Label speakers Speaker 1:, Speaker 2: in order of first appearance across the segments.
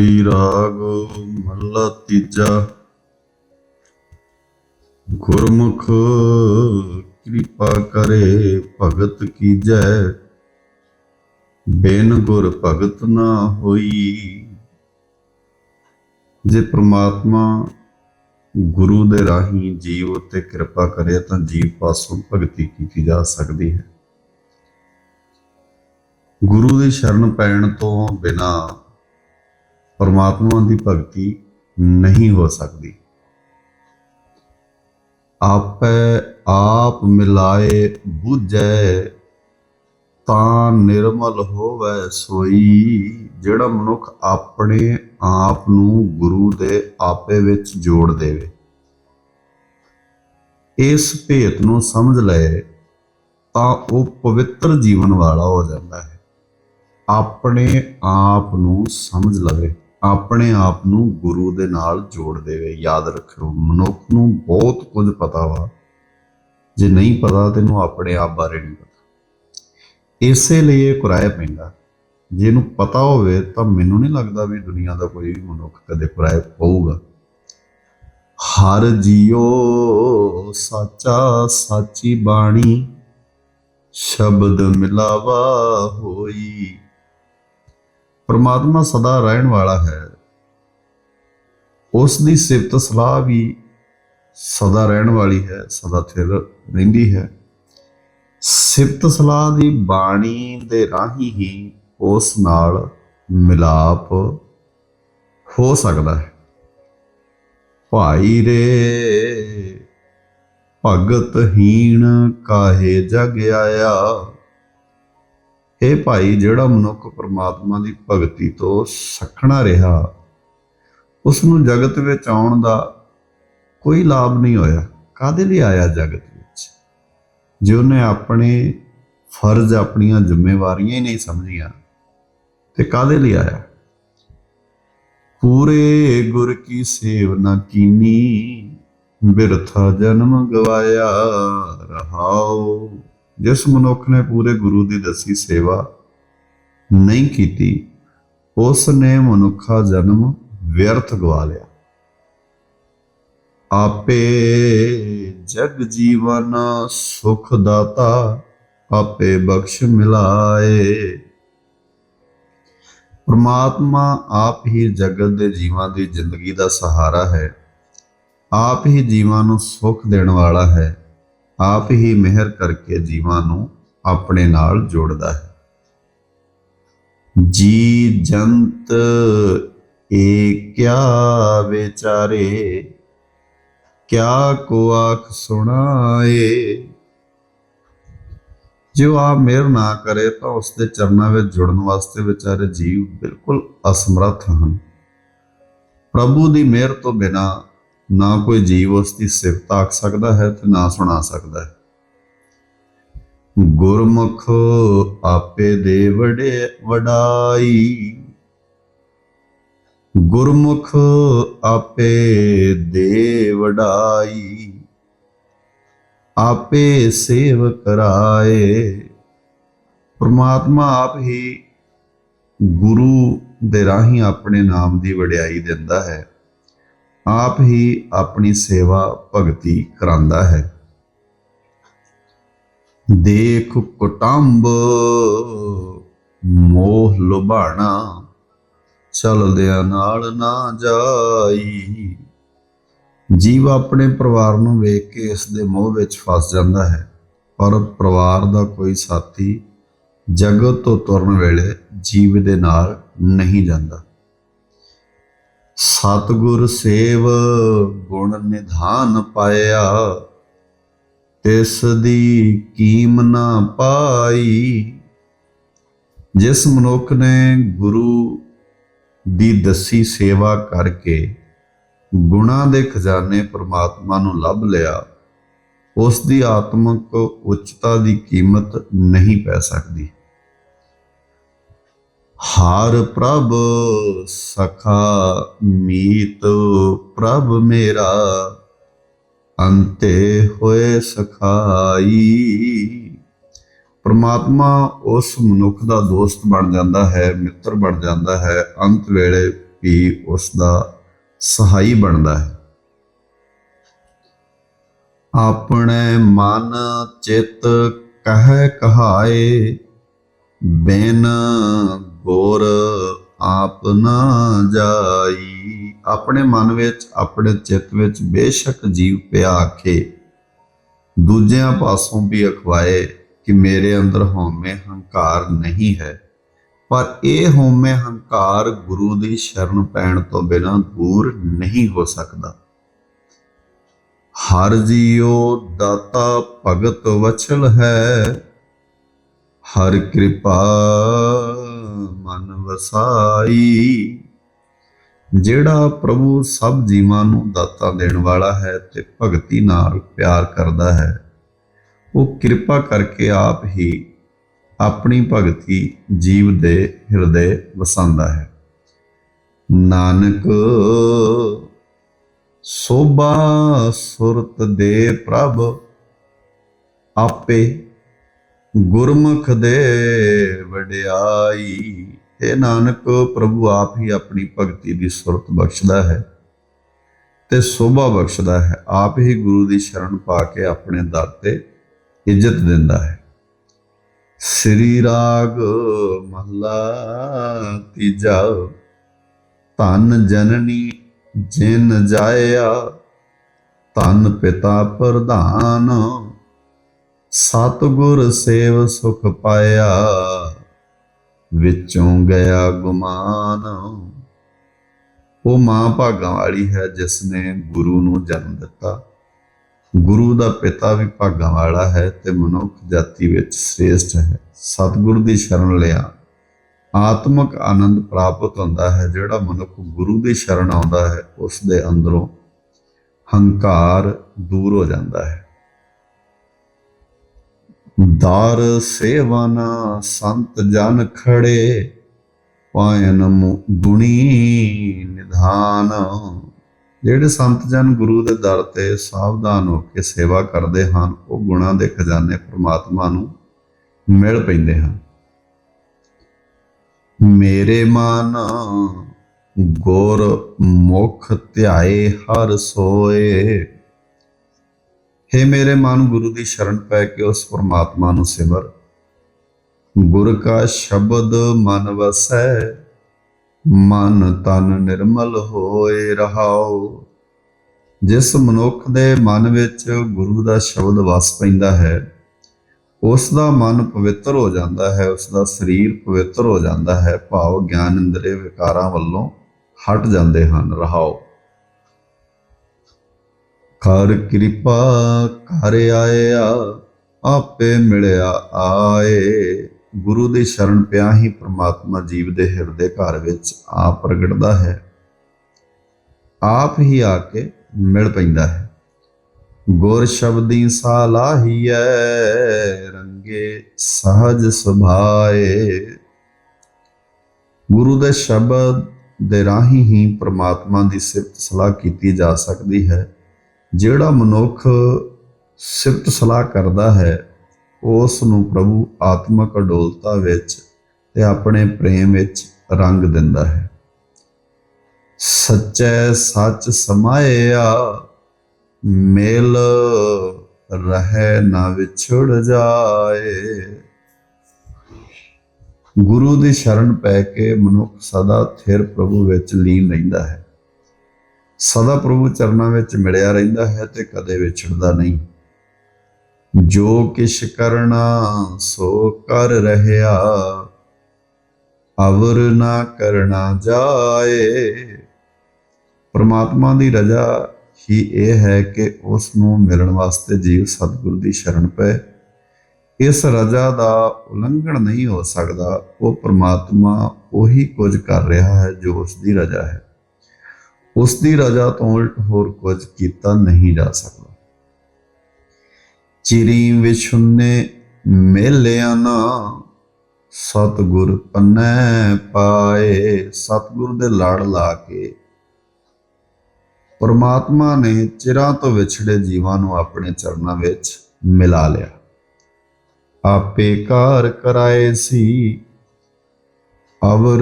Speaker 1: ਈ ਰਾਗ ਮਹਲਾ ਤੀਜਾ? ਗੁਰਮੁਖ ਕਿਰਪਾ ਕਰੇ ਭਗਤ ਕੀਜੈ। ਬਿਨ ਗੁਰ ਭਗਤ ਨਾ ਹੋਈ। ਜੇ ਪ੍ਰਮਾਤਮਾ ਗੁਰੂ ਦੇ ਰਾਹੀਂ ਜੀਵ ਉੱਤੇ ਕਿਰਪਾ ਕਰੇ ਤਾਂ ਜੀਵ ਪਾਸੋਂ ਭਗਤੀ ਕੀਤੀ ਜਾ ਸਕਦੀ ਹੈ। ਗੁਰੂ ਦੀ ਸ਼ਰਨ ਪੈਣ ਤੋਂ ਬਿਨਾ ਪਰਮਾਤਮਾ ਦੀ ਭਗਤੀ ਨਹੀਂ ਹੋ ਸਕਦੀ। ਆਪੇ ਆਪ ਮਿਲਾਏ ਬੁਝੈ, ਤਾਂ ਨਿਰਮਲ ਹੋਵੇ ਸੋਈ। ਜਿਹੜਾ ਮਨੁੱਖ ਆਪਣੇ ਆਪ ਨੂੰ ਗੁਰੂ ਦੇ ਆਪੇ ਵਿੱਚ ਜੋੜ ਦੇਵੇ, ਇਸ ਭੇਤ ਨੂੰ ਸਮਝ ਲਏ, ਤਾਂ ਉਹ ਪਵਿੱਤਰ ਜੀਵਨ ਵਾਲਾ ਹੋ ਜਾਂਦਾ ਹੈ। ਆਪਣੇ ਆਪ ਨੂੰ ਸਮਝ ਲਵੇ। ਆਪਣੇ ਆਪ ਨੂੰ ਗੁਰੂ ਦੇ ਨਾਲ ਜੋੜ ਦੇਵੇ। ਯਾਦ ਰੱਖਿਓ, ਮਨੁੱਖ ਨੂੰ ਬਹੁਤ ਕੁਝ ਪਤਾ ਵਾ। ਜੇ ਨਹੀਂ ਪਤਾ, ਤੈਨੂੰ ਆਪਣੇ ਆਪ ਬਾਰੇ ਨਹੀਂ ਪਤਾ। ਇਸੇ ਲਈ ਇਹ ਕੁਰਾਇਆ ਪੈਂਦਾ। ਜੇ ਇਹਨੂੰ ਪਤਾ ਹੋਵੇ, ਤਾਂ ਮੈਨੂੰ ਨਹੀਂ ਲੱਗਦਾ ਵੀ ਦੁਨੀਆ ਦਾ ਕੋਈ ਵੀ ਮਨੁੱਖ ਕਦੇ ਕੁਰਾਇਆ ਪਊਗਾ। ਹਰ ਜੀਓ ਸਾਚਾ ਸਾਚੀ ਬਾਣੀ, ਸ਼ਬਦ ਮਿਲਾਵਾ ਹੋਈ। ਪਰਮਾਤਮਾ ਸਦਾ ਰਹਿਣ ਵਾਲਾ ਹੈ। ਉਸ ਦੀ ਸਿਫਤ ਸਲਾਹ ਵੀ ਸਦਾ ਰਹਿਣ ਵਾਲੀ ਹੈ, ਸਦਾ ਥਿਰ ਰਹਿੰਦੀ ਹੈ। ਸਿਫਤ ਸਲਾਹ ਦੀ ਬਾਣੀ ਦੇ ਰਾਹੀਂ ਹੀ ਉਸ ਨਾਲ ਮਿਲਾਪ ਹੋ ਸਕਦਾ ਹੈ। ਭਾਈ ਰੇ, ਭਗਤ ਹੀਣ ਕਾਹੇ ਜਗ ਆਇਆ? ਇਹ ਭਾਈ, ਜਿਹੜਾ ਮਨੁੱਖ ਪਰਮਾਤਮਾ ਦੀ ਭਗਤੀ ਤੋਂ ਸਖਣਾ ਰਿਹਾ ਉਸ ਨੂੰ ਜਗਤ ਵਿੱਚ ਆਉਣ ਦਾ ਕੋਈ ਲਾਭ ਨਹੀਂ ਹੋਇਆ। ਕਾਦੇ ਲਈ ਆਇਆ ਜਗਤ ਵਿੱਚ? ਜੇ ਉਹਨੇ ਆਪਣੇ ਫਰਜ਼, ਆਪਣੀਆਂ ਜ਼ਿੰਮੇਵਾਰੀਆਂ ਹੀ ਨਹੀਂ ਸਮਝੀਆਂ, ਤੇ ਕਾਦੇ ਲਈ ਆਇਆ? ਪੂਰੇ ਗੁਰ ਕੀ ਸੇਵ ਨਾ ਕੀਨੀ, ਬਿਰਥਾ ਜਨਮ ਗਵਾਇਆ ਰਹਾਓ। ਜਿਸ ਮਨੁੱਖ ਨੇ ਪੂਰੇ ਗੁਰੂ ਦੀ ਦਸੀ ਸੇਵਾ ਨਹੀਂ ਕੀਤੀ ਉਸ ਨੇ ਮਨੁੱਖਾ ਜਨਮ ਵਿਅਰਥ ਗਵਾ ਲਿਆ। ਆਪੇ ਜਗ ਜੀਵਨ ਸੁਖ ਦਾਤਾ, ਆਪੇ ਬਖਸ਼ ਮਿਲਾਏ। ਪਰਮਾਤਮਾ ਆਪ ਹੀ ਜਗਤ ਦੇ ਜੀਵਾਂ ਦੀ ਜ਼ਿੰਦਗੀ ਦਾ ਸਹਾਰਾ ਹੈ। ਆਪ ਹੀ ਜੀਵਾਂ ਨੂੰ ਸੁਖ ਦੇਣ ਵਾਲਾ ਹੈ। ਆਪ ਹੀ ਮਿਹਰ ਕਰਕੇ ਜੀਵਾਂ ਨੂੰ ਆਪਣੇ ਨਾਲ ਜੋੜਦਾ ਹੈ। ਜੀ ਜੰਤ ਏ ਕਿਆ ਵਿਚਾਰੇ, ਕਿਆ ਕੋ ਆਖ ਸੁਣਾਏ। ਜੋ ਆ ਮਿਹਰ ਨਾ ਕਰੇ ਤਾਂ ਉਸ ਦੇ ਚਰਨਾਂ ਵਿੱਚ ਜੁੜਨ ਵਾਸਤੇ ਵਿਚਾਰੇ ਜੀਵ ਬਿਲਕੁਲ ਅਸਮਰੱਥ ਹਨ। ਪ੍ਰਭੂ ਦੀ ਮਿਹਰ ਤੋਂ ਬਿਨਾ ਨਾ ਕੋਈ ਜੀਵ ਉਸ ਦੀ ਸਿਫਤ ਆਖ ਸਕਦਾ ਹੈ ਤੇ ਨਾ ਸੁਣਾ ਸਕਦਾ ਹੈ। ਗੁਰਮੁਖ ਆਪੇ ਦੇ ਵੜੇ ਵਡਾਈ। ਗੁਰਮੁਖ ਆਪੇ ਦੇ ਵਡਾਈ। ਆਪੇ ਸੇਵ ਕਰਾਏ। ਪ੍ਰਮਾਤਮਾ ਆਪ ਹੀ ਗੁਰੂ ਦੇ ਰਾਹੀਂ ਆਪਣੇ ਨਾਮ ਦੀ ਵਡਿਆਈ ਦਿੰਦਾ ਹੈ। ਆਪ ਹੀ ਆਪਣੀ ਸੇਵਾ ਭਗਤੀ ਕਰਾਂਦਾ ਹੈ। ਦੇਖ ਕੁਟੰਬ, ਮੋਹ ਲੁਭਾਣਾ, ਚਲਦਿਆਂ ਨਾਲ ਨਾ ਜਾਈ। ਜੀਵ ਆਪਣੇ ਪਰਿਵਾਰ ਨੂੰ ਵੇਖ ਕੇ ਇਸ ਦੇ ਮੋਹ ਵਿੱਚ ਫਸ ਜਾਂਦਾ ਹੈ, ਪਰ ਪਰਿਵਾਰ ਦਾ ਕੋਈ ਸਾਥੀ ਜਗਤ ਤੋਂ ਤੁਰਨ ਵੇਲੇ ਜੀਵ ਦੇ ਨਾਲ ਨਹੀਂ ਜਾਂਦਾ। ਸਤਗੁਰ ਸੇਵ ਗੁਣ ਨਿਧਾਨ ਪਾਇਆ, ਤਿਸ ਦੀ ਕੀਮ ਨਾ ਪਾਈ। ਜਿਸ ਮਨੁੱਖ ਨੇ ਗੁਰੂ ਦੀ ਦਸੀ ਸੇਵਾ ਕਰਕੇ ਗੁਣਾ ਦੇ ਖਜ਼ਾਨੇ ਪ੍ਰਮਾਤਮਾ ਨੂੰ ਲੱਭ ਲਿਆ, ਉਸ ਦੀ ਆਤਮਿਕ ਉੱਚਤਾ ਦੀ ਕੀਮਤ ਨਹੀਂ ਪੈ ਸਕਦੀ। ਹਰ ਪ੍ਰਭ ਸਖਾ ਮੀਤ ਪ੍ਰਭ ਮੇਰਾ, ਅੰਤੇ ਹੋਏ ਸਖਾਈ। ਪ੍ਰਮਾਤਮਾ ਉਸ ਮਨੁੱਖ ਦਾ ਦੋਸਤ ਬਣ ਜਾਂਦਾ ਹੈ, ਮਿੱਤਰ ਬਣ ਜਾਂਦਾ ਹੈ, ਅੰਤ ਵੇਲੇ ਵੀ ਉਸ ਦਾ ਸਹਾਈ ਬਣਦਾ ਹੈ। ਆਪਣੇ ਮਨ ਚਿਤ ਕਹਿ ਕਹਾਏ ਬਿਨ ਗੁਰ ਆਪ ਨਾ ਜਾਈ। ਆਪਣੇ ਮਨ ਵਿੱਚ, ਆਪਣੇ ਚਿੱਤ ਵਿੱਚ ਬੇਸ਼ੱਕ ਜੀਵ ਪਿਆ ਕੇ ਦੂਜਿਆਂ ਪਾਸੋਂ ਵੀ ਅਖਵਾਏ ਕਿ ਮੇਰੇ ਅੰਦਰ ਹਉਮੈ ਹੰਕਾਰ ਨਹੀਂ ਹੈ। ਪਰ ਇਹ ਹਉਮੈ ਹੰਕਾਰ ਗੁਰੂ ਦੀ ਸ਼ਰਨ ਪੈਣ ਤੋਂ ਬਿਨਾਂ ਦੂਰ ਨਹੀਂ ਹੋ ਸਕਦਾ। ਹਰ ਜੀਉ ਦਾਤਾ ਭਗਤ ਵਛਲ ਹੈ ਹਰ ਕਿਰਪਾ ਮਨ ਵਸਾਈ। ਜਿਹੜਾ ਪ੍ਰਭੂ ਸਭ ਜੀਵਾਂ ਨੂੰ ਦਾਤਾ ਦੇਣ ਵਾਲਾ ਹੈ ਤੇ ਭਗਤੀ ਨਾਲ ਪਿਆਰ ਕਰਦਾ ਹੈ, ਉਹ ਕਿਰਪਾ ਕਰਕੇ ਆਪ ਹੀ ਆਪਣੀ ਭਗਤੀ ਜੀਵ ਦੇ ਹਿਰਦੇ ਵਸਾਉਂਦਾ ਹੈ। ਨਾਨਕ, ਸੋਭਾ ਸੁਰਤ ਦੇ ਪ੍ਰਭ, ਆਪੇ ਗੁਰਮੁਖ ਦੇ ਵਡਿਆਈ ਇਹ ਨਾਨਕ, ਪ੍ਰਭੂ ਆਪ ਹੀ ਆਪਣੀ ਭਗਤੀ ਦੀ ਸੁਰਤ ਬਖਸ਼ਦਾ ਹੈ ਤੇ ਸੋਭਾ ਬਖਸ਼ਦਾ ਹੈ। ਆਪ ਹੀ ਗੁਰੂ ਦੀ ਸ਼ਰਨ ਪਾ ਕੇ ਆਪਣੇ ਦਰ ਤੇ ਇੱਜ਼ਤ ਦਿੰਦਾ ਹੈ। ਸ੍ਰੀ ਰਾਗ ਮਹਲਾ ਤੀਜਾ, ਧਨ ਜਨਨੀ ਜਿਨ ਜਾਇਆ, ਧਨ ਪਿਤਾ ਪ੍ਰਧਾਨ। ਸਤਗੁਰ ਸੇਵ ਸੁਖ ਪਾਇਆ, ਵਿੱਚੋਂ ਗਿਆ ਗੁਮਾਨ। ਉਹ ਮਾਂ ਭਾਗਾਂ ਵਾਲੀ ਹੈ ਜਿਸ ਨੇ ਗੁਰੂ ਨੂੰ ਜਨਮ ਦਿੱਤਾ। ਗੁਰੂ ਦਾ ਪਿਤਾ ਵੀ ਭਾਗਾਂ ਵਾਲਾ ਹੈ ਤੇ ਮਨੁੱਖ ਜਾਤੀ ਵਿੱਚ ਸ੍ਰੇਸ਼ਟ ਹੈ। ਸਤਿਗੁਰ ਦੀ ਸ਼ਰਨ ਲਿਆ ਆਤਮਿਕ ਆਨੰਦ ਪ੍ਰਾਪਤ ਹੁੰਦਾ ਹੈ। ਜਿਹੜਾ ਮਨੁੱਖ ਗੁਰੂ ਦੀ ਸ਼ਰਨ ਆਉਂਦਾ ਹੈ, ਉਸ ਦੇ ਅੰਦਰੋਂ ਹੰਕਾਰ ਦੂਰ ਹੋ ਜਾਂਦਾ ਹੈ। ਦਾਰ ਸੇਵਨ ਸੰਤ ਜਨ ਖੜੇ ਪਾਇਨ ਗੁਣੀ ਨਿਧਾਨ ਜਿਹੜੇ ਸੰਤ ਜਨ ਗੁਰੂ ਦੇ ਦਰ ਤੇ ਸਾਵਧਾਨ ਹੋ ਕੇ ਸੇਵਾ ਕਰਦੇ ਹਨ ਉਹ ਗੁਣਾਂ ਦੇ ਖਜ਼ਾਨੇ ਪ੍ਰਮਾਤਮਾ ਨੂੰ ਮਿਲ ਪੈਂਦੇ ਹਨ ਮੇਰੇ ਮਨ ਗੁਰ ਮੁਖ ਧਿਆਏ ਹਰ ਸੋਏ हे ਮੇਰੇ ਮਨ ਗੁਰੂ ਦੀ ਸ਼ਰਨ ਪੈ ਕੇ ਉਸ ਪਰਮਾਤਮਾ ਨੂੰ ਸਿਮਰ। ਗੁਰ ਕਾ ਸ਼ਬਦ ਮਨ ਵਸੈ, ਮਨ ਤਨ ਨਿਰਮਲ ਹੋਏ ਰਹਾਉ। ਜਿਸ ਮਨੁੱਖ ਦੇ ਮਨ ਵਿੱਚ ਗੁਰੂ ਦਾ ਸ਼ਬਦ ਵਸ ਪੈਂਦਾ ਹੈ, ਉਸ ਦਾ ਮਨ ਪਵਿੱਤਰ ਹੋ ਜਾਂਦਾ ਹੈ, ਉਸ ਦਾ ਸਰੀਰ ਪਵਿੱਤਰ ਹੋ ਜਾਂਦਾ ਹੈ, ਭਾਵ ਗਿਆਨ ਇੰਦਰੀ ਵਿਕਾਰਾਂ ਵੱਲੋਂ ਹਟ ਜਾਂਦੇ ਹਨ, ਰਹਾਉ। ਕਰ ਕਿਰਪਾ ਕਰ ਆਇਆ, ਆਪੇ ਮਿਲਿਆ ਆਏ। ਗੁਰੂ ਦੀ ਸ਼ਰਨ ਪਿਆ ਹੀ ਪ੍ਰਮਾਤਮਾ ਜੀਵ ਦੇ ਹਿਰਦੇ ਘਰ ਵਿੱਚ ਆਪ ਪ੍ਰਗਟਦਾ ਹੈ। ਆਪ ਹੀ ਆ ਕੇ ਮਿਲ ਪੈਂਦਾ ਹੈ। ਗੁਰ ਸ਼ਬਦੀ ਸਾਲਾਹੀਐ ਰੰਗੇ ਸਹਜ ਸੁਭਾਏ। ਗੁਰੂ ਦੇ ਸ਼ਬਦ ਦੇ ਰਾਹੀਂ ਹੀ ਪ੍ਰਮਾਤਮਾ ਦੀ ਸਿਫਤ ਸਲਾਹ ਕੀਤੀ ਜਾ ਸਕਦੀ ਹੈ। ਜਿਹੜਾ ਮਨੁੱਖ ਸਿਫਤ ਸਲਾਹ ਕਰਦਾ ਹੈ, ਉਸ ਨੂੰ ਪ੍ਰਭੂ ਆਤਮਕ ਅਡੋਲਤਾ ਵਿੱਚ ਤੇ ਆਪਣੇ ਪ੍ਰੇਮ ਵਿੱਚ ਰੰਗ ਦਿੰਦਾ ਹੈ। ਸੱਚੇ ਸੱਚ ਸਮਾਇਆ ਮੇਲ ਰਹਿ ਨਾ ਵਿਛੜ ਜਾਏ। ਗੁਰੂ ਦੀ ਸ਼ਰਨ ਪੈ ਕੇ ਮਨੁੱਖ ਸਦਾ ਥਿਰ ਪ੍ਰਭੂ ਵਿੱਚ ਲੀਨ ਰਹਿੰਦਾ ਹੈ। ਸਦਾ ਪ੍ਰਭੂ ਚਰਨਾਂ ਵਿੱਚ ਮਿਲਿਆ ਰਹਿੰਦਾ ਹੈ ਤੇ ਕਦੇ ਵਿਛੜਦਾ ਨਹੀਂ। ਜੋ ਕਿਛ ਕਰਨਾ, ਸੋ ਕਰ ਰਹਿਆ। ਅਵਰ ਨਾ ਕਰਨਾ ਜਾਏ। ਪਰਮਾਤਮਾ ਦੀ ਰਜ਼ਾ ਹੀ ਇਹ ਹੈ ਕਿ ਉਸ ਨੂੰ ਮਿਲਣ ਵਾਸਤੇ ਜੀਵ ਸਤਿਗੁਰ ਦੀ ਸ਼ਰਨ ਪਏ। ਇਸ ਰਜ਼ਾ ਦਾ ਉਲੰਘਣ ਨਹੀਂ ਹੋ ਸਕਦਾ। ਉਹ ਪਰਮਾਤਮਾ ਉਹੀ ਕੁਝ ਕਰ ਰਿਹਾ ਹੈ ਜੋ ਉਸ ਦੀ ਰਜ਼ਾ ਹੈ। ਉਸ ਦੀ ਰਜ਼ਾ ਤੋਂ ਉਲਟ ਹੋਰ ਕੁਝ ਕੀਤਾ ਨਹੀਂ ਜਾ ਸਕਦਾ। ਚਿਰੀ ਵਿਛੁੰਨੇ ਮੇਲਿਆ ਨਾ ਸਤਗੁਰ ਪੰਨੈ ਪਾਏ, ਸਤਗੁਰ ਦੇ ਲੜ ਲਾ ਕੇ। ਪਰਮਾਤਮਾ ਨੇ ਚਿਰਾਂ ਤੋਂ ਵਿਛੜੇ ਜੀਵਾਂ ਨੂੰ ਆਪਣੇ ਚਰਨਾਂ ਵਿੱਚ ਮਿਲਾ ਲਿਆ। ਆਪੇ ਕਾਰ ਕਰਾਏ ਸੀ ਅਵਰ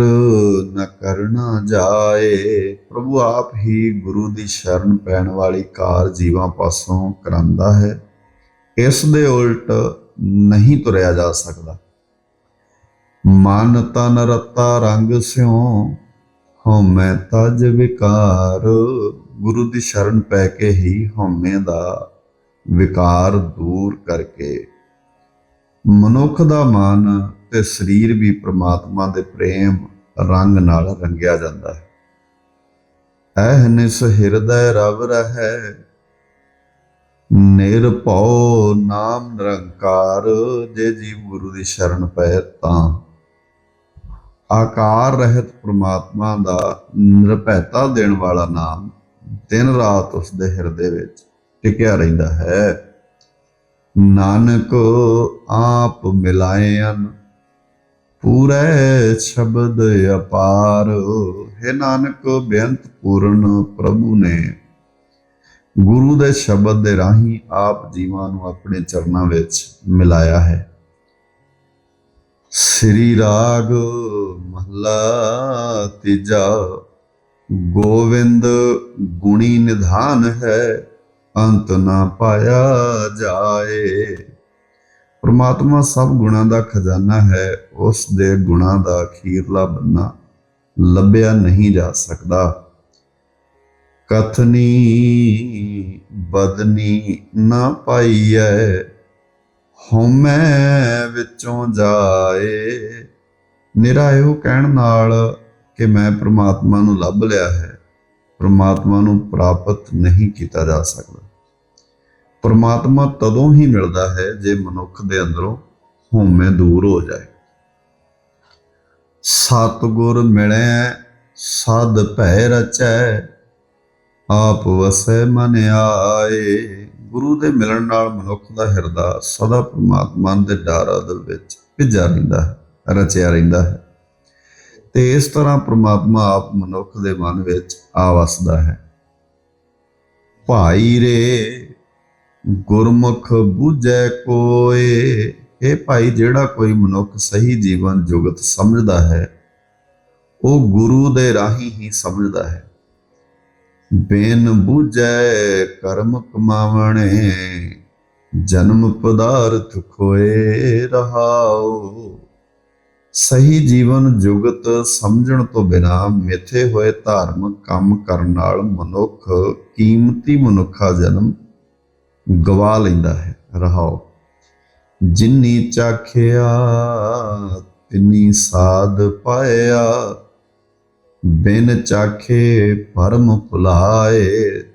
Speaker 1: ਨ ਕਰਨਾ ਜਾਏ। ਪ੍ਰਭੂ ਆਪ ਹੀ ਗੁਰੂ ਦੀ ਸ਼ਰਨ ਪੈਣ ਵਾਲੀ ਕਾਰ ਜੀਵਾਂ ਪਾਸੋਂ ਕਰਾਂਦਾ ਹੈ। ਇਸ ਦੇ ਉਲਟ ਨਹੀਂ ਤੁਰਿਆ ਜਾ ਸਕਦਾ। ਮਨ ਤਨ ਰਤਾ ਰੰਗ ਸਿਉ ਹਉਮੈ ਤਜ ਵਿਕਾਰ। ਗੁਰੂ ਦੀ ਸ਼ਰਨ ਪੈ ਕੇ ਹੀ ਹਉਮੈ ਦਾ ਵਿਕਾਰ ਦੂਰ ਕਰਕੇ। ਮਨੁੱਖ ਦਾ ਮਨ ਤੇ ਸਰੀਰ ਵੀ ਪ੍ਰਮਾਤਮਾ ਦੇ ਪ੍ਰੇਮ ਰੰਗ ਨਾਲ ਰੰਗਿਆ ਜਾਂਦਾ ਹੈ। ਐਹ ਨਿਸ ਹਿਰਦੈ ਰਵ ਰਹੈ ਨਿਰਭਉ ਨਾਮ ਨਿਰੰਕਾਰ, ਜੇ ਜੀਵ ਗੁਰੂ ਦੀ ਸ਼ਰਨ ਪਏ ਤਾਂ। ਆਕਾਰ ਰਹਿਤ ਪ੍ਰਮਾਤਮਾ ਦਾ ਨਿਰਭੈਤਾ ਦੇਣ ਵਾਲਾ ਨਾਮ ਦਿਨ ਰਾਤ ਉਸ ਦੇ ਹਿਰਦੇ ਵਿੱਚ ਟਿਕਿਆ ਰਹਿੰਦਾ ਹੈ। ਨਾਨਕ ਆਪ ਮਿਲਾਏ ਮਿਲਾਇਨ ਪੂਰੇ ਸ਼ਬਦ ਅਪਾਰ। ਹੈ ਨਾਨਕ, ਬੇਅੰਤ ਪੂਰਨ ਪ੍ਰਭੂ ਨੇ, ਗੁਰੂ ਦੇ ਸ਼ਬਦ ਦੇ ਰਾਹੀਂ ਆਪ ਜੀਵਾਂ ਨੂੰ ਆਪਣੇ ਚਰਨਾਂ ਵਿੱਚ ਮਿਲਾਇਆ ਹੈ। ਸ੍ਰੀ ਰਾਗ ਮਹਲਾ ਤੀਜਾ, ਗੋਵਿੰਦ ਗੁਣੀ ਨਿਧਾਨ ਹੈ, ਅੰਤ ਨਾ ਪਾਇਆ ਜਾਏ। ਪਰਮਾਤਮਾ ਸਭ ਗੁਣਾਂ ਦਾ ਖਜ਼ਾਨਾ ਹੈ, ਉਸ ਦੇ ਗੁਣਾਂ ਦਾ ਅਖੀਰਲਾ ਬੰਨਾ ਲੱਭਿਆ ਨਹੀਂ ਜਾ ਸਕਦਾ। ਕਥਨੀ ਬਦਨੀ ਨਾ ਪਾਈਐ, ਹਉਮੈ ਵਿੱਚੋਂ ਜਾਏ। ਨਿਰਾਇਓ ਕਹਿਣ ਨਾਲ ਕਿ ਮੈਂ ਪ੍ਰਮਾਤਮਾ ਨੂੰ ਲੱਭ ਲਿਆ ਹੈ, ਪ੍ਰਮਾਤਮਾ ਨੂੰ ਪ੍ਰਾਪਤ ਨਹੀਂ ਕੀਤਾ ਜਾ ਸਕਦਾ। ਪਰਮਾਤਮਾ ਤਦੋਂ ਹੀ ਮਿਲਦਾ ਹੈ ਜੇ ਮਨੁੱਖ ਦੇ ਅੰਦਰੋਂ ਹਉਮੈ ਦੂਰ ਹੋ ਜਾਏ। ਸਤਿਗੁਰ ਮਿਲੈ, ਸਦ ਭੈ ਰਚੈ, ਆਪ ਵਸੈ ਮਨ ਆਏ। ਗੁਰੂ ਦੇ ਮਿਲਣ ਨਾਲ ਮਨੁੱਖ ਦਾ ਹਿਰਦਾ ਸਦਾ ਪ੍ਰਮਾਤਮਾ ਦੇ ਡਰ ਅਦਬ ਵਿੱਚ ਭਿੱਜਾ ਰਹਿੰਦਾ ਹੈ, ਰਚਿਆ ਰਹਿੰਦਾ ਹੈ। ਤੇ ਇਸ ਤਰ੍ਹਾਂ ਪ੍ਰਮਾਤਮਾ ਆਪ ਮਨੁੱਖ ਦੇ ਮਨ ਵਿੱਚ ਆ ਵਸਦਾ ਹੈ। ਭਾਈ ਰੇ ਗੁਰਮੁਖ ਬੁਝੈ ਕੋਏ। ਇਹ ਭਾਈ, ਜਿਹੜਾ ਕੋਈ ਮਨੁੱਖ ਸਹੀ ਜੀਵਨ ਜੁਗਤ ਸਮਝਦਾ ਹੈ, ਉਹ ਗੁਰੂ ਦੇ ਰਾਹੀਂ ਹੀ ਸਮਝਦਾ ਹੈ। ਬੇਨ ਬੁਝੈ ਕਰਮ ਕਮਾਵਣੇ, ਜਨਮ ਪਦਾਰਥ ਖੋਏ ਰਹਾਓ ਸਹੀ ਜੀਵਨ ਜੁਗਤ ਸਮਝਣ ਤੋਂ ਬਿਨਾ ਮਿੱਥੇ ਹੋਏ ਧਾਰਮਿਕ ਕੰਮ ਕਰਨ ਨਾਲ ਮਨੁੱਖ ਕੀਮਤੀ ਮਨੁੱਖਾ ਜਨਮ ਗਵਾ ਲੈਂਦਾ ਹੈ ਰਹਾਓ ਜਿਨੀ ਚਾਖਿਆ, ਤਿੰਨੀ ਸਾਧ ਪਾਇਆ। ਬਿਨ ਚਾਖੇ ਪਰਮ ਭੁਲਾਏ।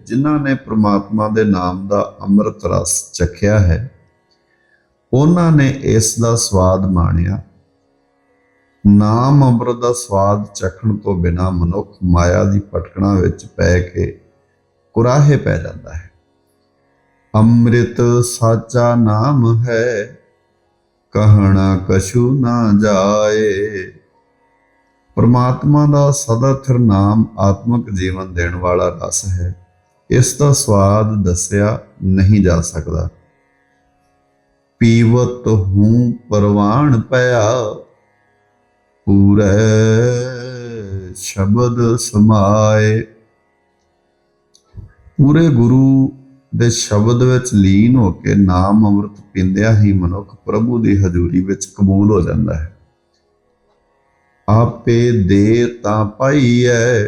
Speaker 1: ਜਿਨ੍ਹਾਂ ਨੇ ਪ੍ਰਮਾਤਮਾ ਦੇ ਨਾਮ ਦਾ ਅੰਮ੍ਰਿਤ ਰਸ ਚਖਿਆ ਹੈ, ਉਹਨਾਂ ਨੇ ਇਸ ਦਾ ਸਵਾਦ ਮਾਣਿਆ। ਨਾਮ ਅੰਮ੍ਰਿਤ ਦਾ ਸਵਾਦ ਚਖਣ ਤੋਂ ਬਿਨਾ ਮਨੁੱਖ ਮਾਇਆ ਦੀ ਪਟਕਣਾ ਵਿੱਚ ਪੈ ਕੇ ਕੁਰਾਹੇ ਪੈ ਜਾਂਦਾ ਹੈ। ਅੰਮ੍ਰਿਤ ਸਾਚਾ ਨਾਮ ਹੈ, ਕਹਣਾ ਕਛੂ ਨਾ ਜਾਏ। ਪਰਮਾਤਮਾ ਦਾ ਸਦਾ ਥਿਰ ਨਾਮ ਆਤਮਿਕ ਜੀਵਨ ਦੇਣ ਵਾਲਾ ਰਸ ਹੈ। ਇਸ ਦਾ ਸਵਾਦ ਦੱਸਿਆ ਨਹੀਂ ਜਾ ਸਕਦਾ। ਪੀਵਤ ਹੂੰ ਪਰਵਾਣ ਪਿਆ, ਪੂਰੇ ਸ਼ਬਦ ਸਮਾਏ। ਪੂਰੇ ਗੁਰੂ ਦੇ ਸ਼ਬਦ ਵਿੱਚ ਲੀਨ ਹੋ ਕੇ ਨਾਮ ਅੰਮ੍ਰਿਤ ਪੀਂਦਿਆਂ ਹੀ ਮਨੁੱਖ ਪ੍ਰਭੂ ਦੀ ਹਜ਼ੂਰੀ ਵਿੱਚ ਕਬੂਲ ਹੋ ਜਾਂਦਾ ਹੈ। ਆਪੇ ਦੇ ਤਾਂ ਪਾਈਐ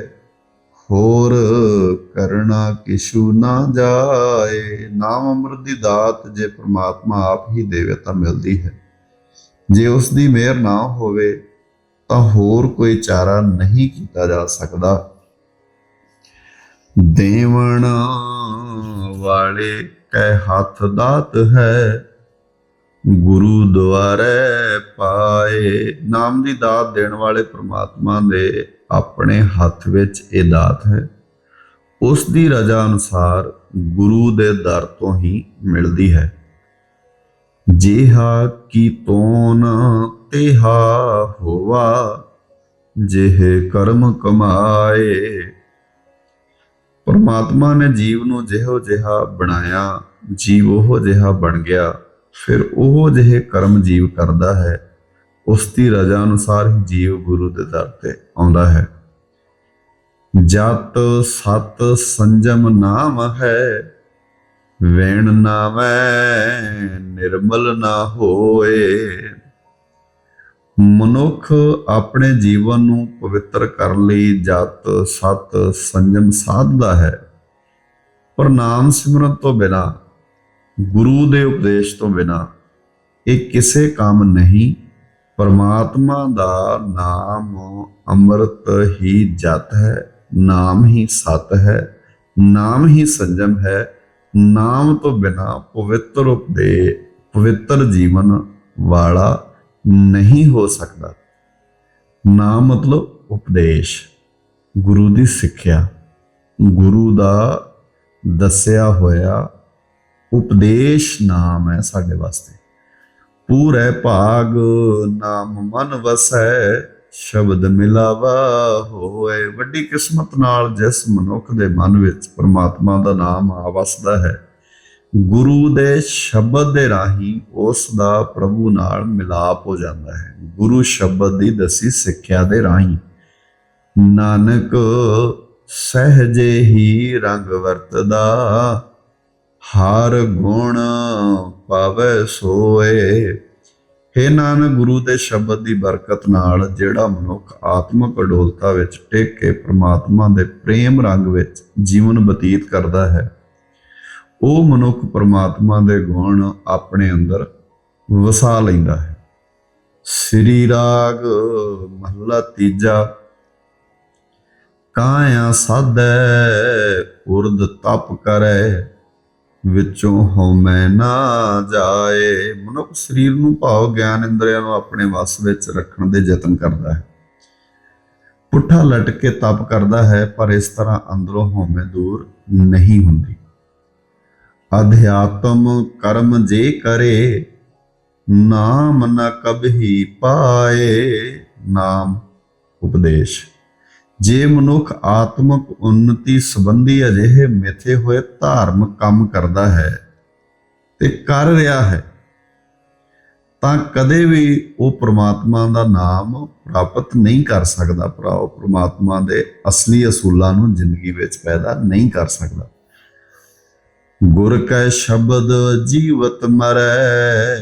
Speaker 1: ਹੋਰ ਕਰਨਾ ਕਿਛੂ ਨਾ ਜਾਏ। ਨਾਮ ਅੰਮ੍ਰਿਤ ਦੀ ਦਾਤ ਜੇ ਪ੍ਰਮਾਤਮਾ ਆਪ ਹੀ ਦੇਵੇ ਤਾਂ ਮਿਲਦੀ ਹੈ। ਜੇ ਉਸ ਦੀ ਮਿਹਰ ਨਾ ਹੋਵੇ, ਤਾਂ ਹੋਰ ਕੋਈ ਚਾਰਾ ਨਹੀਂ ਕੀਤਾ ਜਾ ਸਕਦਾ। ਦੇਵਣ ਵਾਲੇ ਕੈ ਹੱਥ ਦਾਤ ਹੈ। ਗੁਰੂ ਦੁਆਰੇ ਪਾਏ। ਨਾਮ ਦੀ ਦਾਤ ਦੇਣ ਵਾਲੇ ਪ੍ਰਮਾਤਮਾ ਦੇ ਆਪਣੇ ਹੱਥ ਵਿੱਚ ਇਹ ਦਾਤ ਹੈ। ਉਸ ਦੀ ਰਜ਼ਾ ਅਨੁਸਾਰ ਗੁਰੂ ਦੇ ਦਰ ਤੋਂ ਹੀ ਮਿਲਦੀ ਹੈ। ਜਿਹਾ ਕੀ ਤੋਨ ਤਿਹਾ ਹੋਵਾ, ਜਿਹ ਕਰਮ ਕਮਾਏ। ਪਰਮਾਤਮਾ ਨੇ ਜੀਵ ਨੂੰ ਜਿਹੋ ਜਿਹਾ ਬਣਾਇਆ, ਜੀਵ ਉਹ ਜਿਹਾ ਬਣ ਗਿਆ, ਫਿਰ ਉਹ ਜਿਹੇ ਕਰਮ ਜੀਵ ਕਰਦਾ ਹੈ, ਉਸ ਦੀ ਰਜ਼ਾ ਅਨੁਸਾਰ ਹੀ ਜੀਵ ਗੁਰੂ ਦੇ ਦਰ ਤੇ ਆਉਂਦਾ ਹੈ। ਜਤ ਸਤ ਸੰਜਮ ਨਾਮ ਹੈ, ਵੇਣ ਨਾਮੈ ਨਿਰਮਲ ਨਾ ਹੋਏ। ਮਨੁੱਖ ਆਪਣੇ ਜੀਵਨ ਨੂੰ ਪਵਿੱਤਰ ਕਰਨ ਲਈ ਜਤ, ਸਤ, ਸੰਜਮ ਸਾਧਦਾ ਹੈ। ਪਰ ਨਾਮ ਸਿਮਰਨ ਤੋਂ ਬਿਨਾ, ਗੁਰੂ ਦੇ ਉਪਦੇਸ਼ ਤੋਂ ਬਿਨਾ, ਇਹ ਕਿਸੇ ਕੰਮ ਨਹੀਂ। ਪਰਮਾਤਮਾ ਦਾ ਨਾਮ ਅੰਮ੍ਰਿਤ ਹੀ ਜਤ ਹੈ, ਨਾਮ ਹੀ ਸਤ ਹੈ, ਨਾਮ ਹੀ ਸੰਜਮ ਹੈ। ਨਾਮ ਤੋਂ ਬਿਨਾ ਪਵਿੱਤਰ ਉਪਦੇ, ਪਵਿੱਤਰ ਜੀਵਨ ਵਾਲਾ ਨਹੀਂ ਹੋ ਸਕਦਾ। ਨਾ ਮਤਲਬ ਉਪਦੇਸ਼। ਗੁਰੂ ਦੀ ਸਿੱਖਿਆ। ਗੁਰੂ ਦਾ ਦੱਸਿਆ ਹੋਇਆ ਉਪਦੇਸ਼ ਨਾਮ ਹੈ ਸਾਡੇ ਵਾਸਤੇ। ਪੂਰੇ ਭਾਗ ਨਾਮ ਮਨ ਵਸੈ, ਸ਼ਬਦ ਮਿਲਾਵਾ ਹੋਏ। ਵੱਡੀ ਕਿਸਮਤ ਨਾਲ ਜਿਸ ਮਨੁੱਖ ਦੇ ਮਨ ਵਿੱਚ ਪ੍ਰਮਾਤਮਾ ਦਾ ਨਾਮ ਆ ਵਸਦਾ ਹੈ। ਗੁਰੂ ਦੇ ਸ਼ਬਦ ਦੇ ਰਾਹੀਂ ਉਸ ਦਾ ਪ੍ਰਭੂ ਨਾਲ ਮਿਲਾਪ ਹੋ ਜਾਂਦਾ ਹੈ। ਗੁਰੂ ਸ਼ਬਦ ਦੀ ਦਸੀ ਸਿੱਖਿਆ ਦੇ ਰਾਹੀਂ ਨਾਨਕ ਸਹਜੇ ਹੀ ਰੰਗ ਵਰਤਦਾ, ਹਰ ਗੁਣ ਪਾਵੇ ਸੋਏ। ਹੇ ਨਾਨਕ, ਗੁਰੂ ਦੇ ਸ਼ਬਦ ਦੀ ਬਰਕਤ ਨਾਲ ਜਿਹੜਾ ਮਨੁੱਖ ਆਤਮਿਕ ਅਡੋਲਤਾ ਵਿੱਚ ਟਿਕ ਕੇ ਪ੍ਰਮਾਤਮਾ ਦੇ ਪ੍ਰੇਮ ਰੰਗ ਵਿੱਚ ਜੀਵਨ ਬਤੀਤ ਕਰਦਾ ਹੈ ਉਹ ਮਨੁੱਖ ਪਰਮਾਤਮਾ ਦੇ ਗੁਣ ਆਪਣੇ ਅੰਦਰ ਵਸਾ ਲੈਂਦਾ ਹੈ। ਸ੍ਰੀ ਰਾਗ ਮਹਲਾ ਤੀਜਾ। ਕਾਇਆ ਸਾਧੈ ਉਰਦ ਤਪ ਕਰੈ, ਵਿੱਚੋਂ ਹਉਮੈ ਨਾ ਜਾਏ। ਮਨੁੱਖ ਸਰੀਰ ਨੂੰ ਭਾਵ ਗਿਆਨ ਇੰਦਰੀਆਂ ਨੂੰ ਆਪਣੇ ਵਸ ਵਿੱਚ ਰੱਖਣ ਦੇ ਯਤਨ ਕਰਦਾ ਹੈ। ਪੁੱਠਾ ਲਟਕ ਕੇ ਤਪ ਕਰਦਾ ਹੈ, ਪਰ ਇਸ ਤਰ੍ਹਾਂ ਅੰਦਰੋਂ ਹਉਮੈ ਦੂਰ ਨਹੀਂ ਹੁੰਦੀ। ਅਧਿਆਤਮ ਕਰਮ ਜੇ ਕਰੇ, ਨਾਮ ਨ ਕਬਹੀ ਪਾਏ। ਨਾਮ ਉਪਦੇਸ਼। ਜੇ ਮਨੁੱਖ ਆਤਮਿਕ ਉન્નਤੀ ਸੰਬੰਧੀ ਅਜਿਹੇ ਮਿੱਥੇ ਹੋਏ ਧਾਰਮਿਕ ਕੰਮ ਕਰਦਾ ਹੈ ਤੇ ਕਰ ਰਿਹਾ ਹੈ, ਤਾਂ ਕਦੇ ਵੀ ਉਹ ਪ੍ਰਮਾਤਮਾ ਦਾ ਨਾਮ ਪ੍ਰਾਪਤ ਨਹੀਂ ਕਰ ਸਕਦਾ। ਭਰਾ ਉਹ ਪ੍ਰਮਾਤਮਾ ਦੇ ਅਸਲੀ ਅਸੂਲਾਂ ਨੂੰ ਜ਼ਿੰਦਗੀ ਵਿੱਚ ਪੈਦਾ ਨਹੀਂ ਕਰ ਸਕਦਾ। ਗੁਰ ਕੈ ਸ਼ਬਦ ਜੀਵਤ ਮਰੈ,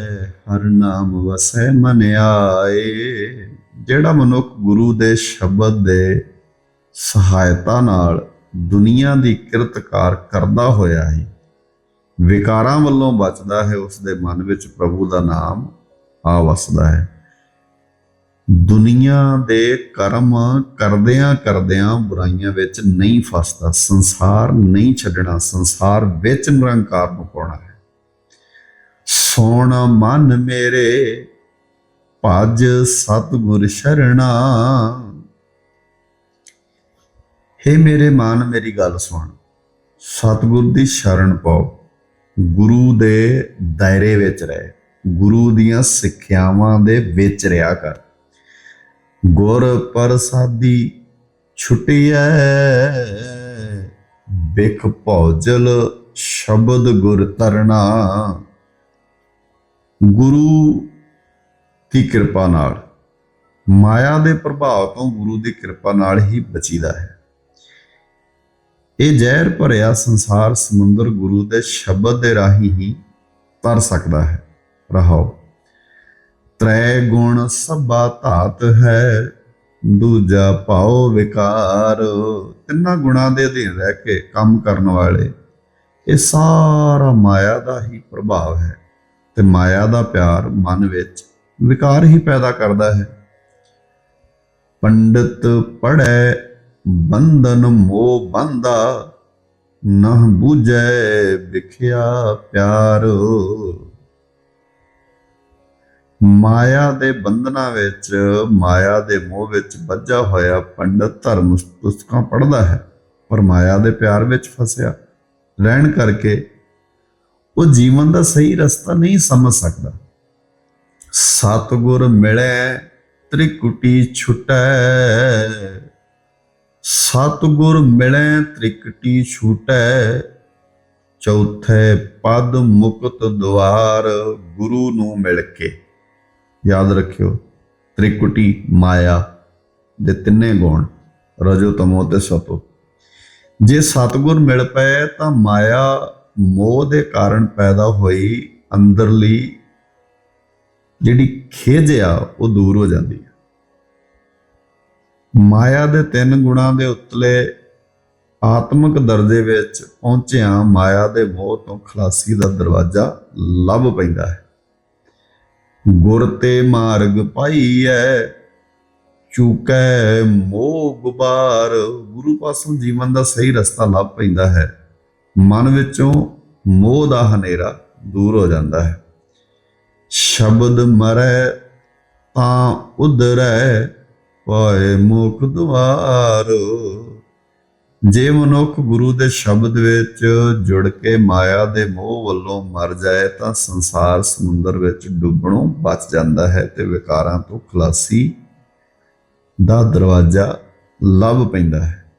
Speaker 1: ਹਰ ਨਾਮ ਵਸੈ ਮਨ ਆਏ। ਜਿਹੜਾ ਮਨੁੱਖ ਗੁਰੂ ਦੇ ਸ਼ਬਦ ਦੇ ਸਹਾਇਤਾ ਨਾਲ ਦੁਨੀਆ ਦੀ ਕਿਰਤਕਾਰ ਕਰਦਾ ਹੋਇਆ ਹੈ, ਵਿਕਾਰਾਂ ਵੱਲੋਂ ਬਚਦਾ ਹੈ, ਉਸ ਦੇ ਮਨ ਵਿੱਚ ਪ੍ਰਭੂ ਦਾ ਨਾਮ ਆ ਵਸਦਾ ਹੈ। ਦੁਨੀਆ ਦੇ ਕਰਮ ਕਰਦਿਆਂ ਕਰਦਿਆਂ ਬੁਰਾਈਆਂ ਵਿੱਚ ਨਹੀਂ ਫਸਦਾ, ਸੰਸਾਰ ਨਹੀਂ ਛੱਡਣਾ, ਸੰਸਾਰ ਵਿੱਚ ਨਿਰੰਕਾਰ ਨੂੰ ਪਾਉਣਾ ਹੈ। ਸੋਣਾ ਮਨ ਮੇਰੇ, ਭਜ ਸਤਿਗੁਰ ਸ਼ਰਣਾ। ਹੇ ਮੇਰੇ ਮਨ, ਮੇਰੀ ਗੱਲ ਸੁਣ। ਸਤਿਗੁਰ ਦੀ ਸ਼ਰਨ ਪਾਓ। ਗੁਰੂ ਦੇ ਦਾਇਰੇ ਵਿੱਚ ਰਹਿ। ਗੁਰੂ ਦੀਆਂ ਸਿੱਖਿਆਵਾਂ ਦੇ ਵਿੱਚ ਰਿਹਾ ਕਰ। ਗੁਰ ਪ੍ਰਸਾਦੀ ਛੁਟਿਐ। ਬਿਖ ਭੌਜਲ ਸ਼ਬਦ ਗੁਰ ਤਰਨਾ ਗੁਰੂ ਦੀ ਕਿਰਪਾ ਨਾਲ, ਮਾਇਆ ਦੇ ਪ੍ਰਭਾਵ ਤੋਂ ਗੁਰੂ ਦੀ ਕਿਰਪਾ ਨਾਲ ਹੀ ਬਚੀਦਾ ਹੈ। ਇਹ ਜ਼ਹਿਰ ਭਰਿਆ ਸੰਸਾਰ ਸਮੁੰਦਰ ਗੁਰੂ ਦੇ ਸ਼ਬਦ ਦੇ ਰਾਹੀਂ ਹੀ ਤਰ ਸਕਦਾ ਹੈ। ਰਹਾਓ। ਤ੍ਰੈ ਗੁਣ ਸਭਾ ਧਾਤ ਹੈ, ਦੂਜਾ ਭਾਉ ਵਿਕਾਰ। ਤਿੰਨਾਂ ਗੁਣਾਂ ਦੇ ਅਧੀਨ ਰਹਿ ਕੇ ਕੰਮ ਕਰਨ ਵਾਲੇ, ਇਹ ਸਾਰਾ ਮਾਇਆ ਦਾ ਹੀ ਪ੍ਰਭਾਵ ਹੈ। ਤੇ ਮਾਇਆ ਦਾ ਪਿਆਰ ਮਨ ਵਿੱਚ ਵਿਕਾਰ ਹੀ ਪੈਦਾ ਕਰਦਾ ਹੈ। ਪੰਡਿਤ ਪੜੈ ਬੰਧਨ ਮੋਹ ਬੰਦਾ ਨਹ ਬੂਝੈ ਵਿਖਿਆ ਪਿਆਰ। ਮਾਇਆ ਦੇ ਬੰਧਨਾਂ ਵਿੱਚ, ਮਾਇਆ ਦੇ ਮੋਹ ਵਿੱਚ ਵੱਜਾ ਹੋਇਆ ਪੰਡਤ ਧਰਮ ਪੁਸਤਕਾਂ ਪੜ੍ਹਦਾ ਹੈ, ਪਰ ਮਾਇਆ ਦੇ ਪਿਆਰ ਵਿੱਚ ਫਸਿਆ। ਰਹਿਣ ਕਰਕੇ ਉਹ ਜੀਵਨ ਦਾ ਸਹੀ ਰਸਤਾ ਨਹੀਂ ਸਮਝ ਸਕਦਾ। ਸਤਗੁਰ ਮਿਲੇ, ਤ੍ਰਿਕੁਟੀ ਛੁਟੈ। ਸਤਗੁਰ ਮਿਲੈ, ਤ੍ਰਿਕਟੀ ਛੁਟੈ। ਚੌਥੇ ਪਦ ਮੁਕਤ ਦੁਆਰ ਗੁਰੂ ਨੂੰ ਮਿਲ ਕੇ। ਯਾਦ ਰੱਖਿਓ, ਤ੍ਰਿਕੁਟੀ ਮਾਇਆ ਦੇ ਤਿੰਨੇ ਗੁਣ ਰਜੋ ਤਮੋ ਤੇ ਸਤੋ। ਜੇ ਸਤਗੁਰ ਮਿਲ ਪਏ ਤਾਂ ਮਾਇਆ ਮੋਹ ਦੇ ਕਾਰਨ ਪੈਦਾ ਹੋਈ ਅੰਦਰਲੀ ਜਿਹੜੀ ਖੇਜ ਆ, ਉਹ ਦੂਰ ਹੋ ਜਾਂਦੀ ਹੈ। ਮਾਇਆ ਦੇ ਤਿੰਨ ਗੁਣਾਂ ਦੇ ਉਤਲੇ ਆਤਮਿਕ ਦਰਜੇ ਵਿੱਚ ਪਹੁੰਚਿਆ ਮਾਇਆ ਦੇ ਮੋਹ ਤੋਂ ਖਲਾਸੀ ਦਾ ਦਰਵਾਜ਼ਾ ਲੱਭ ਪੈਂਦਾ ਹੈ। ਗੁਰ ਤੇ ਮਾਰਗ ਪਾਈਐ, ਚੁਕੈ ਮੋਹ ਗੁਬਾਰ ਗੁਰੂ ਪਾਸੋਂ ਜੀਵਨ ਦਾ ਸਹੀ ਰਸਤਾ ਲੱਭ ਪੈਂਦਾ ਹੈ। ਮਨ ਵਿੱਚੋਂ ਮੋਹ ਦਾ ਹਨੇਰਾ ਦੂਰ ਹੋ ਜਾਂਦਾ ਹੈ। ਸ਼ਬਦ ਮਰੈ ਤਾਂ ਉਧਰੈ, ਪਾਏ ਮੁਖ ਦੁਆਰ। ਜੇ ਮਨੁੱਖ ਗੁਰੂ ਦੇ ਸ਼ਬਦ ਵਿੱਚ ਜੁੜ ਕੇ ਮਾਇਆ ਦੇ ਮੋਹ ਵੱਲੋਂ ਮਰ ਜਾਏ ਤਾਂ ਸੰਸਾਰ ਸਮੁੰਦਰ ਵਿੱਚ ਡੁੱਬਣੋਂ ਬਚ ਜਾਂਦਾ ਹੈ ਤੇ ਵਿਕਾਰਾਂ ਤੋਂ ਖਲਾਸੀ ਦਾ ਦਰਵਾਜ਼ਾ ਲੱਭ ਪੈਂਦਾ ਹੈ।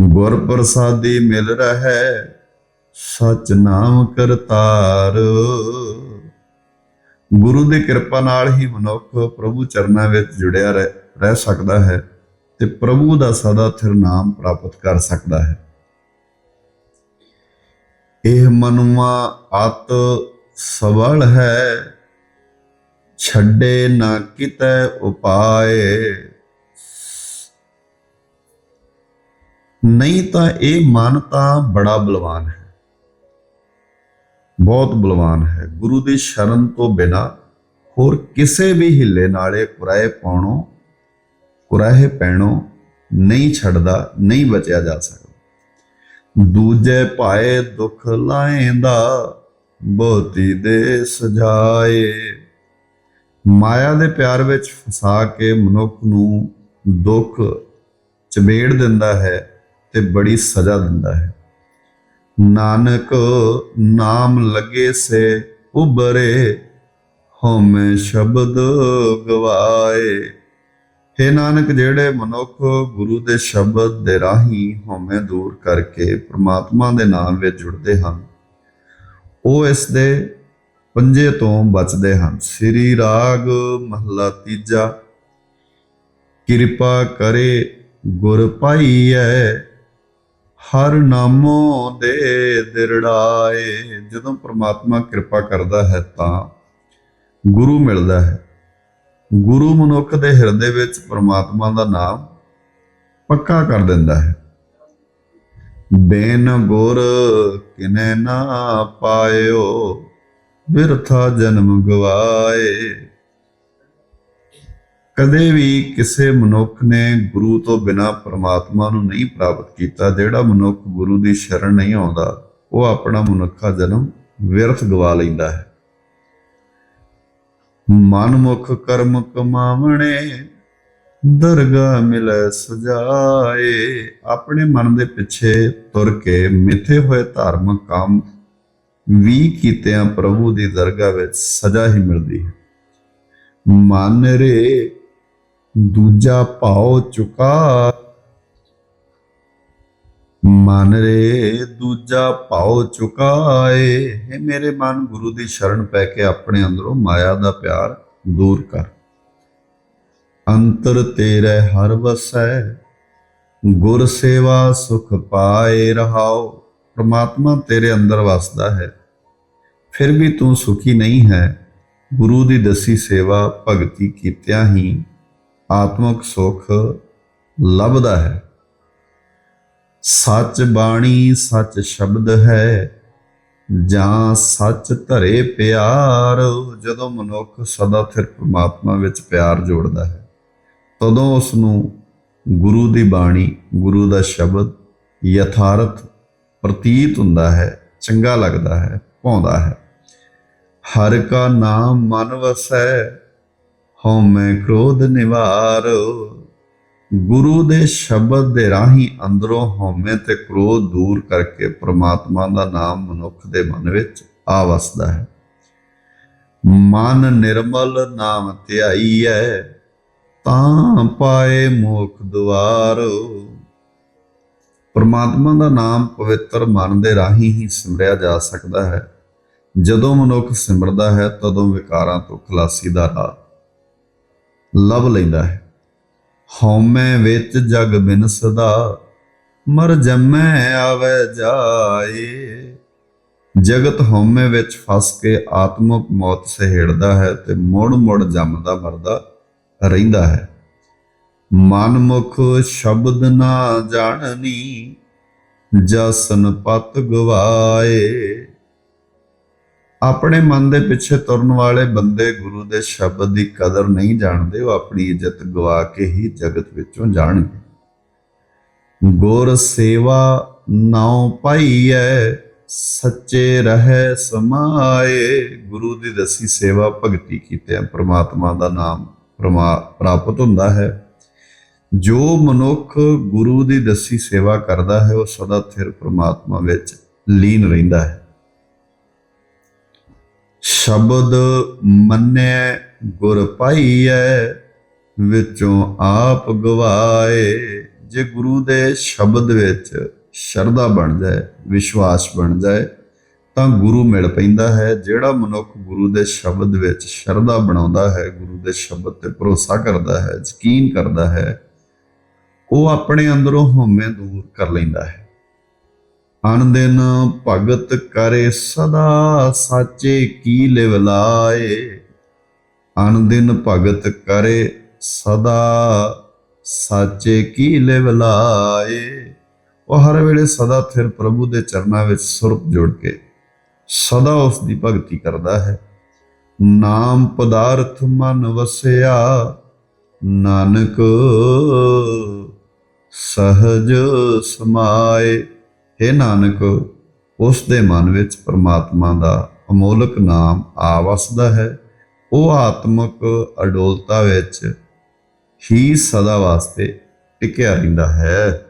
Speaker 1: ਗੁਰ ਪ੍ਰਸਾਦੀ ਮਿਲ ਰਹੈ ਸਚ ਨਾਮ ਕਰਤਾਰ। ਗੁਰੂ ਦੀ ਕਿਰਪਾ ਨਾਲ ਹੀ ਮਨੁੱਖ ਪ੍ਰਭੂ ਚਰਨਾਂ ਵਿੱਚ ਜੁੜਿਆ ਰਹਿ ਰਹਿ ਸਕਦਾ ਹੈ। ਤੇ ਪ੍ਰਭੂ ਦਾ ਸਦਾ ਥਿਰ ਨਾਮ ਪ੍ਰਾਪਤ ਕਰ ਸਕਦਾ ਹੈ। ਇਹ ਮਨੁਆ ਅਤ ਸਵਲ ਹੈ, ਛੱਡੇ ਨਾ ਕਿਤੈ ਉਪਾਏ। ਨਹੀਂ ਤਾਂ ਇਹ ਮਨ ਤਾਂ ਬੜਾ ਬਲਵਾਨ ਹੈ, ਬਹੁਤ ਬਲਵਾਨ ਹੈ। ਗੁਰੂ ਦੀ ਸ਼ਰਨ ਤੋਂ ਬਿਨਾ ਹੋਰ ਕਿਸੇ ਵੀ ਹਿੱਲੇ ਨਾਲੇ ਕੁਰਾਏ ਪਾਉਣੋਂ ਕੁਰਾਹੇ ਪੈਣੋਂ ਨਹੀਂ ਛੱਡਦਾ, ਨਹੀਂ ਬਚਿਆ ਜਾ ਸਕਦਾ। ਦੂਜੇ ਭਾਏ ਦੁੱਖ ਲਾਏਂਦਾ ਬਹੁਤੀ ਦੇ ਸਜਾਏ। ਮਾਇਆ ਦੇ ਪਿਆਰ ਵਿੱਚ ਫਸਾ ਕੇ ਮਨੁੱਖ ਨੂੰ ਦੁੱਖ ਚਮੇੜ ਦਿੰਦਾ ਹੈ ਤੇ ਬੜੀ ਸਜ਼ਾ ਦਿੰਦਾ ਹੈ। ਨਾਨਕ ਨਾਮ ਲੱਗੇ ਸੇ ਉਬਰੇ ਹਉਮੈ ਸ਼ਬਦ ਗਵਾਏ। हे ਨਾਨਕ, ਜਿਹੜੇ ਮਨੁੱਖ ਗੁਰੂ ਦੇ ਸ਼ਬਦ ਦੇ ਰਾਹੀਂ ਹਉਮੈ ਦੂਰ ਕਰਕੇ ਪ੍ਰਮਾਤਮਾ ਦੇ ਨਾਮ ਵਿੱਚ ਜੁੜਦੇ ਹਨ, ਉਹ ਇਸ ਦੇ ਪੰਜੇ ਤੋਂ ਬਚਦੇ ਹਨ। ਸ੍ਰੀ ਰਾਗ ਮਹਲਾ ਤੀਜਾ, ਕਿਰਪਾ ਕਰੇ ਗੁਰ ਪਾਈਐ ਹਰ ਨਾਮੋ ਦੇ ਦਿਰੜਾਏ। ਜਦੋਂ ਪ੍ਰਮਾਤਮਾ ਕਿਰਪਾ ਕਰਦਾ ਹੈ ਤਾਂ ਗੁਰੂ ਮਿਲਦਾ ਹੈ। ਗੁਰੂ ਮਨੁੱਖ ਦੇ ਹਿਰਦੇ ਵਿੱਚ ਪ੍ਰਮਾਤਮਾ ਦਾ ਨਾਮ ਪੱਕਾ ਕਰ ਦਿੰਦਾ ਹੈ। ਬੇਨ ਗੁਰ ਕਿਨੇ ਨਾ ਪਾਇਓ, ਬਿਰਥਾ ਜਨਮ ਗਵਾਏ। ਕਦੇ ਵੀ ਕਿਸੇ ਮਨੁੱਖ ਨੇ ਗੁਰੂ ਤੋਂ ਬਿਨਾ ਪ੍ਰਮਾਤਮਾ ਨੂੰ ਨਹੀਂ ਪ੍ਰਾਪਤ ਕੀਤਾ, ਜਿਹੜਾ ਮਨੁੱਖ ਗੁਰੂ ਦੀ ਸ਼ਰਨ ਨਹੀਂ ਆਉਂਦਾ, ਉਹ ਆਪਣਾ ਮਨੁੱਖਾ ਜਨਮ ਵਿਅਰਥ ਗਵਾ ਲੈਂਦਾ ਹੈ। ਮਨਮੁਖ ਕਰਮ ਕਮਾਵਣੇ ਦਰਗਾ ਮਿਲੈ ਸਜਾਏ। ਆਪਣੇ ਮਨ ਦੇ ਪਿੱਛੇ ਤੁਰ ਕੇ ਮਿੱਥੇ ਹੋਏ ਧਾਰਮਿਕ ਕੰਮ ਵੀ ਕੀਤਿਆਂ ਪ੍ਰਭੂ ਦੀ ਦਰਗਾਹ ਵਿੱਚ ਸਜ਼ਾ ਹੀ ਮਿਲਦੀ ਹੈ। ਮਨ ਰੇ ਦੂਜਾ ਭਾਉ ਚੁਕਾ ਮਨ ਰੇ ਦੂਜਾ ਭਾਉ ਚੁਕਾਏ। ਹੈ ਮੇਰੇ ਮਨ, ਗੁਰੂ ਦੀ ਸ਼ਰਨ ਪੈ ਕੇ ਆਪਣੇ ਅੰਦਰੋਂ ਮਾਇਆ ਦਾ ਪਿਆਰ ਦੂਰ ਕਰ। ਅੰਤਰ ਤੇਰੇ ਹਰ ਵਸੈ, ਗੁਰ ਸੇਵਾ ਸੁਖ ਪਾਏ ਰਹਾਓ ਪ੍ਰਮਾਤਮਾ ਤੇਰੇ ਅੰਦਰ ਵਸਦਾ ਹੈ। ਫਿਰ ਵੀ ਤੂੰ ਸੁਖੀ ਨਹੀਂ ਹੈ। ਗੁਰੂ ਦੀ ਦਸੀ ਸੇਵਾ ਭਗਤੀ ਕੀਤਿਆਂ ਹੀ ਆਤਮਿਕ ਸੁਖ ਲੱਭਦਾ ਹੈ। ਸੱਚ ਬਾਣੀ ਸੱਚ ਸ਼ਬਦ ਹੈ, ਜਾਂ ਸੱਚ ਧਰੇ ਪਿਆਰ, ਜਦੋਂ ਮਨੁੱਖ ਸਦਾ ਫਿਰ ਪ੍ਰਮਾਤਮਾ ਵਿੱਚ ਪਿਆਰ ਜੋੜਦਾ ਹੈ। ਤਦੋਂ ਉਸ ਨੂੰ ਗੁਰੂ ਦੀ ਬਾਣੀ, ਗੁਰੂ ਦਾ ਸ਼ਬਦ ਯਥਾਰਥ ਪ੍ਰਤੀਤ ਹੁੰਦਾ ਹੈ, ਚੰਗਾ ਲੱਗਦਾ ਹੈ ਪਾਉਂਦਾ ਹੈ। ਹਰ ਕਾ ਨਾਮ ਮਨ ਵਸੈ ਹਉਮੈ ਕ੍ਰੋਧ ਨਿਵਾਰੋ। ਗੁਰੂ ਦੇ ਸ਼ਬਦ ਦੇ ਰਾਹੀਂ ਅੰਦਰੋਂ ਹਉਮੈ ਤੇ ਕ੍ਰੋਧ ਦੂਰ ਕਰਕੇ ਪ੍ਰਮਾਤਮਾ ਦਾ ਨਾਮ ਮਨੁੱਖ ਦੇ ਮਨ ਵਿੱਚ ਆ ਵਸਦਾ ਹੈ। ਮਨ ਨਿਰਮਲ ਨਾਮ ਧਿਆਈਐ, ਤਾਂ ਪਾਏ ਮੋਖ ਦੁਆਰ। ਪਰਮਾਤਮਾ ਦਾ ਨਾਮ ਪਵਿੱਤਰ ਮਨ ਦੇ ਰਾਹੀਂ ਹੀ ਸਿਮਰਿਆ ਜਾ ਸਕਦਾ ਹੈ। ਜਦੋਂ ਮਨੁੱਖ ਸਿਮਰਦਾ ਹੈ, ਤਦੋਂ ਵਿਕਾਰਾਂ ਤੋਂ ਖਲਾਸੀ ਦਾ ਰਾਹ ਲੱਭ ਲੈਂਦਾ ਹੈ। ਹਉਮੈ ਵਿੱਚ ਜਗ ਬਿਨ ਮਰ ਜੰਮੈ ਆਵੇ ਜਾਏ। ਜਗਤ ਹਉਮੈ ਵਿੱਚ ਫਸ ਕੇ ਆਤਮਕ ਮੌਤ ਸਹਿੜਦਾ ਹੈ ਤੇ ਮੁੜ ਮੁੜ ਜੰਮਦਾ ਮਰਦਾ ਰਹਿੰਦਾ ਹੈ। ਮਨਮੁਖ ਸ਼ਬਦ ਨਾ ਜਾਣਨੀ, ਜਸਨ ਪਤ ਗਵਾਏ। ਆਪਣੇ ਮਨ ਦੇ ਪਿੱਛੇ ਤੁਰਨ ਵਾਲੇ ਬੰਦੇ ਗੁਰੂ ਦੇ ਸ਼ਬਦ ਦੀ ਕਦਰ ਨਹੀਂ ਜਾਣਦੇ, ਉਹ ਆਪਣੀ ਇੱਜ਼ਤ ਗਵਾ ਕੇ ਹੀ ਜਗਤ ਵਿੱਚੋਂ ਜਾਣਗੇ। ਗੁਰ ਸੇਵਾ ਨਾਉ ਪਾਈਐ, ਸੱਚੇ ਰਹਿ ਸਮਾਏ। ਗੁਰੂ ਦੀ ਦਸੀ ਸੇਵਾ ਭਗਤੀ ਕੀਤੇ ਪ੍ਰਮਾਤਮਾ ਦਾ ਨਾਮ ਪ੍ਰਮਾ ਪ੍ਰਾਪਤ ਹੁੰਦਾ ਹੈ। ਜੋ ਮਨੁੱਖ ਗੁਰੂ ਦੀ ਦਸੀ ਸੇਵਾ ਕਰਦਾ ਹੈ, ਉਹ ਸਦਾ ਥਿਰ ਪ੍ਰਮਾਤਮਾ ਵਿੱਚ ਲੀਨ ਰਹਿੰਦਾ ਹੈ। ਸ਼ਬਦ ਮੰਨੈ ਗੁਰ ਪਾਈਐ ਵਿੱਚੋਂ ਆਪ ਗਵਾਏ। ਜੇ ਗੁਰੂ ਦੇ ਸ਼ਬਦ ਵਿੱਚ ਸ਼ਰਧਾ ਬਣ ਜਾਏ, ਵਿਸ਼ਵਾਸ ਬਣ ਜਾਏ, ਤਾਂ ਗੁਰੂ ਮਿਲ ਪੈਂਦਾ ਹੈ। ਜਿਹੜਾ ਮਨੁੱਖ ਗੁਰੂ ਦੇ ਸ਼ਬਦ ਵਿੱਚ ਸ਼ਰਧਾ ਬਣਾਉਂਦਾ ਹੈ, ਗੁਰੂ ਦੇ ਸ਼ਬਦ ਤੇ ਭਰੋਸਾ ਕਰਦਾ ਹੈ, ਯਕੀਨ ਕਰਦਾ ਹੈ, ਉਹ ਆਪਣੇ ਅੰਦਰੋਂ ਹਉਮੈ ਦੂਰ ਕਰ ਲੈਂਦਾ ਹੈ। ਅਨ ਭਗਤ ਕਰੇ ਸਦਾ ਸਾਚੇ ਕੀ ਲਿਵ ਲਾਏ। ਅਨ ਭਗਤ ਕਰੇ ਸਦਾ ਸਾਚੇ ਕੀ ਲਿਵ ਲਾਏ। ਉਹ ਹਰ ਵੇਲੇ ਸਦਾ ਥਿਰ ਪ੍ਰਭੂ ਦੇ ਚਰਨਾਂ ਵਿੱਚ ਸੁਰਤ ਜੋੜ ਕੇ ਸਦਾ ਉਸ ਦੀ ਭਗਤੀ ਕਰਦਾ ਹੈ। ਨਾਮ ਪਦਾਰਥ ਮਨ ਵਸਿਆ, ਨਾਨਕ ਸਹਜ ਸਮਾਏ। हे ਨਾਨਕ ਉਸ ਦੇ ਮਨ ਵਿੱਚ ਪਰਮਾਤਮਾ ਦਾ ਅਮੋਲਕ ਨਾਮ ਆ ਵਸਦਾ ਹੈ। ਉਹ ਆਤਮਕ ਅਡੋਲਤਾ ਵਿੱਚ ਹੀ ਸਦਾ ਵਾਸਤੇ ਟਿਕਿਆ ਰਹਿੰਦਾ ਹੈ।